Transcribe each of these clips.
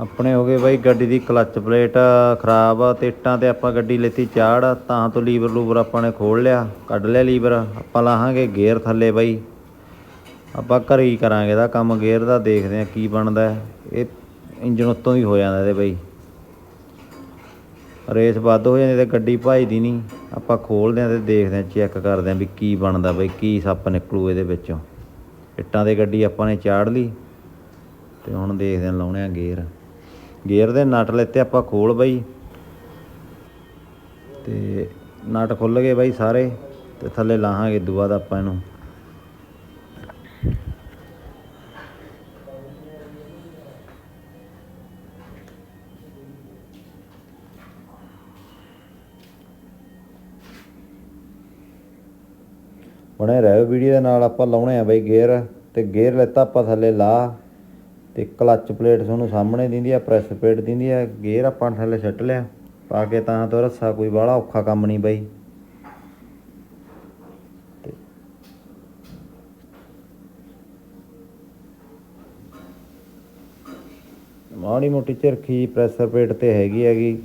ਆਪਣੇ ਹੋ ਗਏ ਬਾਈ ਗੱਡੀ ਦੀ ਕਲੱਚ ਪਲੇਟ ਖਰਾਬ ਆ, ਤੇ ਇੱਟਾਂ ਤੇ ਆਪਾਂ ਗੱਡੀ ਲੈਤੀ ਚਾੜ, ਤਾਂ ਤੋਂ ਲੀਵਰ ਲੂਵਰ ਆਪਾਂ ਨੇ ਖੋਲ ਲਿਆ, ਕੱਢ ਲਿਆ ਲੀਵਰ, ਆਪਾਂ ਲਾਹਾਂਗੇ ਗੇਅਰ ਥੱਲੇ ਬਾਈ। ਆਪਾਂ ਘਰੇ ਹੀ ਕਰਾਂਗੇ ਇਹਦਾ ਕੰਮ, ਗੇਅਰ ਦਾ ਦੇਖਦੇ ਆ ਕੀ ਬਣਦਾ ਇਹ ਇੰਜਨ ਉੱਤੋਂ ਹੀ ਹੋ ਜਾਂਦਾ ਇਹਦੇ ਬਾਈ। ਰੇਸ ਵੱਧ ਹੋ ਜਾਂਦੀ ਤੇ ਗੱਡੀ ਭਜਦੀ ਨਹੀਂ। ਆਪਾਂ ਖੋਲਦੇ ਆ ਤੇ ਦੇਖਦੇ ਆ ਚੈੱਕ ਕਰਦੇ ਆ ਵੀ ਕੀ ਬਣਦਾ ਬਾਈ, ਕੀ ਸੱਪ ਨਿਕਲੂ ਇਹਦੇ ਵਿੱਚੋਂ। ਇੱਟਾਂ ਦੇ ਗੱਡੀ ਆਪਾਂ ਨੇ ਚਾੜ ਲਈ, ਤੇ ਹੁਣ ਦੇਖਦੇ ਆ ਲਾਉਣੇ ਆ ਗੇਅਰ। ਗੇਅਰ ਦੇ ਨਟ ਲੈਤੇ ਆਪਾਂ ਖੋਲ ਬਾਈ। ਤੇ ਨਟ ਖੁੱਲ ਗਏ ਬਾਈ ਸਾਰੇ ਤੇ ਥੱਲੇ ਲਾਹਾਂਗੇ ਦੁਆ ਦਾ ਆਪਾਂ ਇਹਨੂੰ। ਬਣੇ ਰਹਿਓ ਵੀਡੀਓ ਦੇ ਨਾਲ ਆਪਾਂ ਲਾਉਣੇ ਆ ਬਾਈ ਗੇਅਰ ਤੇ ਗੇਅਰ ਲੈਤਾ ਆਪਾਂ ਥੱਲੇ ਲਾ। ਤੇ ਕਲੱਚ ਪਲੇਟ ਤੁਹਾਨੂੰ ਸਾਹਮਣੇ ਦਿੰਦੀ ਆ, ਪ੍ਰੈਸ ਪਲੇਟ ਦਿੰਦੀ ਆ, ਗੇਅਰ ਆਪਾਂ ਥੱਲੇ ਛੱਟ ਲਿਆ, ਪਾ ਕੇ ਤਾਂ ਤੋਂ ਰੱਸਾ ਕੋਈ ਬਾਹਲਾ ਔਖਾ ਕੰਮ ਨਹੀਂ ਬਾਈ। ਮਾੜੀ ਮੋਟੀ ਝਰਖੀ ਪ੍ਰੈਸ਼ਰ ਪਲੇਟ ਤੇ ਹੈਗੀ ਹੈਗੀ।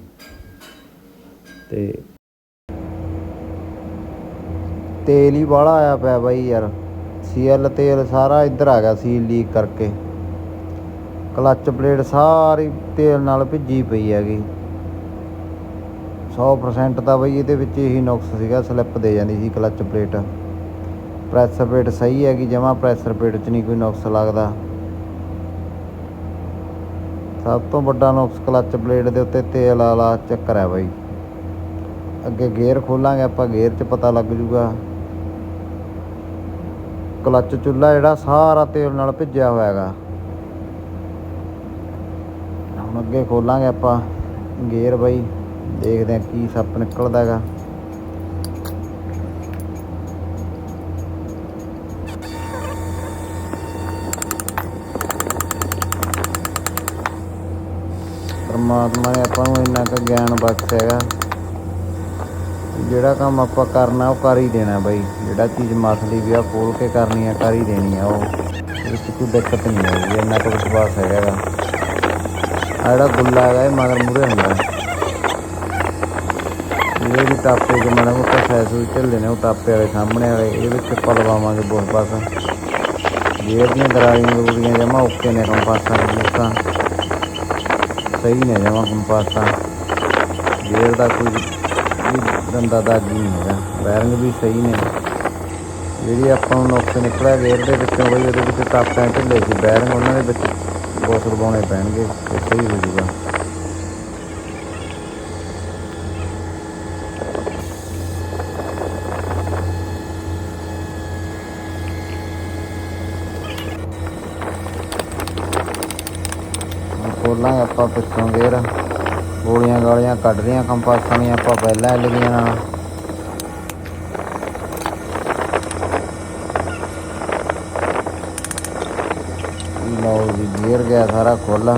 ਤੇ ਤੇਲ ਹੀ ਬਾਹਲਾ ਆਇਆ ਪਿਆ ਬਾਈ ਯਾਰ, ਸੀਐਲ ਤੇਲ ਸਾਰਾ ਇੱਧਰ ਆ ਗਿਆ ਸੀ ਲੀਕ ਕਰਕੇ। ਕਲੱਚ ਪਲੇਟ ਸਾਰੀ ਤੇਲ ਨਾਲ ਭਿੱਜੀ ਪਈ ਹੈਗੀ। 100% ਤਾਂ ਬਈ ਇਹਦੇ ਵਿੱਚ ਇਹੀ ਨੁਕਸ ਸੀਗਾ, ਸਲਿੱਪ ਦੇ ਜਾਂਦੀ ਸੀ ਕਲੱਚ ਪਲੇਟ। ਪ੍ਰੈਸ਼ਰ ਪਲੇਟ ਸਹੀ ਹੈਗੀ, ਜਮਾ ਪ੍ਰੈਸ਼ਰ ਪਲੇਟ 'ਚ ਨਹੀਂ ਕੋਈ ਨੁਕਸ ਲੱਗਦਾ। ਸਭ ਤੋਂ ਵੱਡਾ ਨੁਕਸ ਕਲੱਚ ਪਲੇਟ ਦੇ ਉੱਤੇ ਤੇਲ ਵਾਲਾ ਚੱਕਰ ਹੈ ਬਾਈ। ਅੱਗੇ ਗੇਅਰ ਖੋਲਾਂਗੇ, ਆਪਾਂ ਗੇਅਰ 'ਚ ਪਤਾ ਲੱਗ ਜੂਗਾ। ਕਲੱਚ ਚੁੱਲਾ ਜਿਹੜਾ ਸਾਰਾ ਤੇਲ ਨਾਲ ਭਿੱਜਿਆ ਹੋਇਆ ਹੈਗਾ। ਹੁਣ ਅੱਗੇ ਖੋਲਾਂਗੇ ਆਪਾਂ ਗੇਅਰ ਬਾਈ। ਦੇਖਦੇ ਆ ਕੀ ਸੱਪ ਨਿਕਲਦਾ ਹੈਗਾ। ਪਰਮਾਤਮਾ ਨੇ ਆਪਾਂ ਨੂੰ ਇੰਨਾ ਕੁ ਗਿਆਨ ਬਖਸ਼ਿਆ ਹੈਗਾ। ਜਿਹੜਾ ਕੰਮ ਆਪਾਂ ਕਰਨਾ ਉਹ ਕਰ ਹੀ ਦੇਣਾ ਬਾਈ। ਜਿਹੜਾ ਚੀਜ਼ ਮਸਲੀ ਵੀ ਆ, ਖੋਲ ਕੇ ਕਰਨੀ ਆ, ਕਰ ਹੀ ਦੇਣੀ ਆ ਉਹ। ਇਹਦੇ ਵਿੱਚ ਕੋਈ ਦਿੱਕਤ ਨਹੀਂ ਆਊਗੀ, ਇੰਨਾ ਕੁ ਵਿਸ਼ਵਾਸ ਹੈਗਾ। ਆ ਜਿਹੜਾ ਗੁੱਲਾ ਹੈਗਾ ਇਹ, ਮਗਰ ਮੂਰੇ ਹੁੰਦਾ ਇਹ ਵੀ ਟਾਪੇ ਦੇ ਮਾੜਾ ਮੋਟਾ ਸੈਸੂ ਢਿੱਲੇ ਨੇ, ਉਹ ਟਾਪੇ ਵਾਲੇ ਸਾਹਮਣੇ ਵਾਲੇ, ਇਹਦੇ ਵਿੱਚ ਪਲਵਾਵਾਂਗੇ ਬਹੁਤ ਬਸ। ਗੇਅਰ ਦੀਆਂ ਗਰਾਰੀਆਂ ਗਰੂਰੀਆਂ ਜਮਾ ਓਕੇ ਨੇ ਕੰਪਾਸਾਂ ਕੰਪਾਸਾਂ। ਸਹੀ ਨੇ ਜਮਾ ਕੰਪਾਸਾਂ। ਗੇਅਰ ਦਾ ਕੋਈ ਵੀ ਦੰਦਾ ਦਾਗ ਨਹੀਂ ਹੈਗਾ। ਬੈਰਿੰਗ ਵੀ ਸਹੀ ਨੇ। ਜਿਹੜੀ ਆਪਾਂ ਨੂੰ ਨੁਕਸ ਨਿਕਲਿਆ ਗੇਅਰ ਦੇ ਵਿੱਚੋਂ ਬਈ ਉਹਦੇ ਵਿੱਚ ਟਾਪਿਆਂ ਢਿੱਲੇ ਸੀ ਬੈਰਿੰਗ ਉਹਨਾਂ ਦੇ ਵਿੱਚ ਬੋਸ ਲਗਾਉਣੇ ਪੈਣਗੇ ਤੇ ਸਹੀ ਹੋ ਜਾਊਗਾ। ਖੋਲਾਂਗੇ ਆਪਾਂ ਪਿੱਛੋਂ ਗੇਅਰ। ਗੋਲੀਆਂ ਗਾਲੀਆਂ ਕੱਢ ਰਹੀਆਂ ਕੰਪਾਸਾਂ ਦੀਆਂ ਆਪਾਂ ਪਹਿਲਾਂ ਲੱਗੀਆਂ ਨਾਲ ਲਓ ਜੀ ਗੇਅਰ ਗਿਆ ਸਾਰਾ ਖੋਲਾ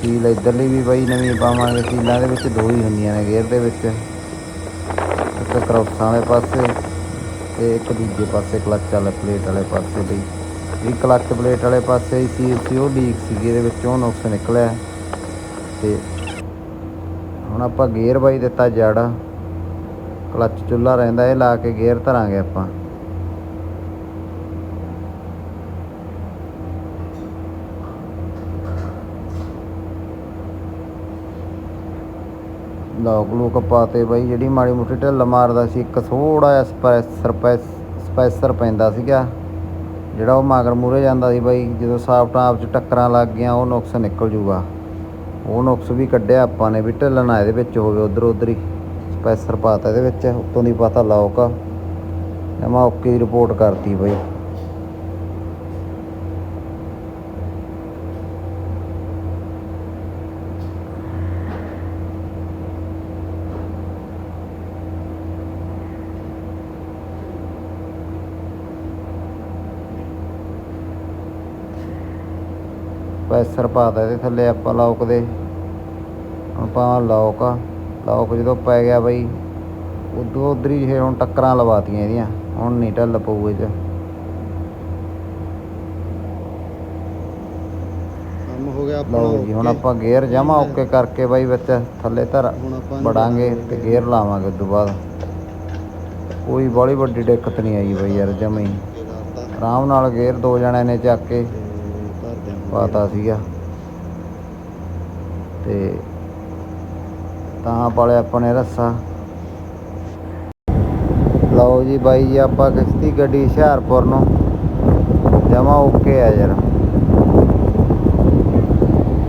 ਸੀਲ ਇੱਧਰਲੀ ਵੀ ਬਈ ਨਵੀਂ ਪਾਵਾਂਗੇ। ਸੀਲਾਂ ਦੇ ਵਿੱਚ ਦੋ ਹੀ ਹੁੰਦੀਆਂ ਨੇ ਗੇਅਰ ਦੇ ਵਿੱਚ। ਇੱਕ ਕਰੌਸਾਂ ਵਾਲੇ ਪਾਸੇ ਤੇ ਇੱਕ ਦੂਜੇ ਪਾਸੇ ਕਲੱਚ ਵਾਲੇ ਪਲੇਟ ਵਾਲੇ ਪਾਸੇ ਲਈ ਇਹ ਕਲੱਚ ਪਲੇਟ ਵਾਲੇ ਪਾਸੇ ਹੀ ਸੀਲ ਸੀ ਉਹ ਲੀਕ ਸੀਗੀ, ਇਹਦੇ ਵਿੱਚੋਂ ਨੁਕਸ ਨਿਕਲਿਆ। ਤੇ ਹੁਣ ਆਪਾਂ ਗੇਅਰ ਬਾਈ ਦਿੱਤਾ ਜੜ। ਕਲੱਚ ਚੁੱਲਾ ਰਹਿੰਦਾ, ਇਹ ਲਾ ਕੇ ਗੇਅਰ ਧਰਾਂਗੇ ਆਪਾਂ। ਲੋਕ ਲੋਕ ਪਾਤੇ ਬਾਈ, ਜਿਹੜੀ ਮਾੜੀ ਮੋਟੀ ਢਿੱਲ ਮਾਰਦਾ ਸੀ, ਇੱਕ ਥੋੜਾ ਜਿਹਾ ਸਪੈਸਰ ਸਪੈਸਰ ਪੈਂਦਾ ਸੀਗਾ। ਜਿਹੜਾ ਉਹ ਮਾਗਰ ਮੂਰੇ ਜਾਂਦਾ ਸੀ ਬਾਈ, ਜਦੋਂ ਸਾਫਟ ਆਪ ਚ ਟੱਕਰਾਂ ਲੱਗ ਗਈਆਂ, ਉਹ ਨੁਕਸ ਨਿਕਲ ਜੂਗਾ। ਉਹ ਨੁਕਸ ਵੀ ਕੱਢਿਆ ਆਪਾਂ ਨੇ, ਵੀ ਢਿੱਲ ਨਾ ਇਹਦੇ ਵਿੱਚ ਹੋਵੇ ਉਧਰ ਉਧਰ ਹੀ। ਸਪੈਸਰ ਪਾਤਾ ਇਹਦੇ ਵਿੱਚ, ਉੱਤੋਂ ਦੀ ਪਤਾ ਲੋਕ। ਮੈਂ ਓਕੇ ਦੀ ਰਿਪੋਰਟ ਕਰਤੀ ਬਾਈ। ਸਪੈਸਰ ਪਾਤਾ ਇਹਦੇ ਥੱਲੇ ਆਪਾਂ ਲੋਕ ਦੇ। ਹੁਣ ਪਾਵਾਂ ਲੋਕ ਲੋਕ ਜਦੋਂ ਪੈ ਗਿਆ ਬਈ ਉਦੋਂ ਉਧਰ ਹੀ ਹੁਣ ਟੱਕਰਾਂ ਲਵਾਤੀਆਂ ਇਹਦੀਆਂ ਹੁਣ ਨਹੀਂ ਢੱਲ ਪਊ ਇਹ 'ਚ। ਕੰਮ ਹੋ ਗਿਆ ਆਪਣਾ ਲਓ ਜੀ ਹੁਣ। ਆਪਾਂ ਗੇਅਰ ਜਮਾ ਓਕੇ ਕਰਕੇ ਬਾਈ ਵਿੱਚ ਥੱਲੇ ਧਰ ਹੁਣ ਆਪਾਂ ਇਹਨੂੰ ਬੜਾਂਗੇ ਤੇ ਗੇਅਰ। ਲਾਵਾਂਗੇ ਉਸ ਤੋਂ ਬਾਅਦ। ਕੋਈ ਬੜੀ ਵੱਡੀ ਦਿੱਕਤ ਨਹੀਂ ਆਈ ਬਾਈ ਯਾਰ ਜਮੀ ਕਰਤਾ ਆਰਾਮ ਨਾਲ ਗੇਅਰ ਦੋ ਜਣਿਆਂ ਨੇ ਚੱਕ ਕੇ ਪਾਤਾ ਸੀਗਾ। ਤੇ ਤਾਂ ਪਾਲਿਆ ਆਪਾਂ ਨੇ ਰੱਸਾ। ਲਓ ਜੀ ਬਾਈ ਜੀ, ਆਪਾਂ ਕਿਸ਼ਤੀ ਗੱਡੀ ਹੁਸ਼ਿਆਰਪੁਰ ਨੂੰ। ਜਮਾ ਓਕੇ ਆ ਯਾਰ।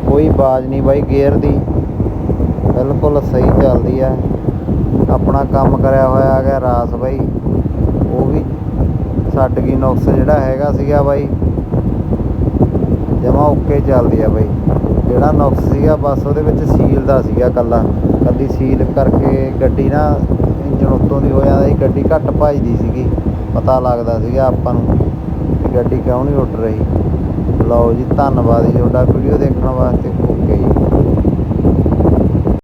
ਕੋਈ ਬਾਜ ਨਹੀਂ ਬਾਈ ਗੇਅਰ ਦੀ। ਬਿਲਕੁਲ ਸਹੀ ਚੱਲਦੀ ਆ। ਆਪਣਾ ਕੰਮ ਕਰਿਆ ਹੋਇਆ ਆ ਗਿਆ ਰਾਸ ਬਾਈ। ਉਹ ਵੀ ਛੱਡ ਗਈ ਨੁਕਸ ਜਿਹੜਾ ਹੈਗਾ ਸੀਗਾ ਬਾਈ। ਜਮਾ ਓਕੇ ਚੱਲਦੀ ਆ ਬਈ। ਜਿਹੜਾ ਨੁਕਸ ਸੀਗਾ, ਬਸ ਉਹਦੇ ਵਿੱਚ ਸੀਲ ਦਾ ਸੀਗਾ ਕੱਲਾ। ਕੱਲੀ ਸੀਲ ਕਰਕੇ ਗੱਡੀ ਨਾ ਇੰਜਣ ਉੱਤੋਂ ਦੀ ਹੋ ਜਾਂਦਾ ਸੀ ਗੱਡੀ ਘੱਟ ਭੱਜਦੀ ਸੀਗੀ। ਪਤਾ ਲੱਗਦਾ ਸੀਗਾ ਆਪਾਂ ਨੂੰ ਗੱਡੀ ਕਿਉਂ ਨਹੀਂ ਉੱਡ ਰਹੀ। ਲਓ ਜੀ, ਧੰਨਵਾਦ ਜੀ, ਤੁਹਾਡਾ ਵੀਡੀਓ ਦੇਖਣ ਵਾਸਤੇ।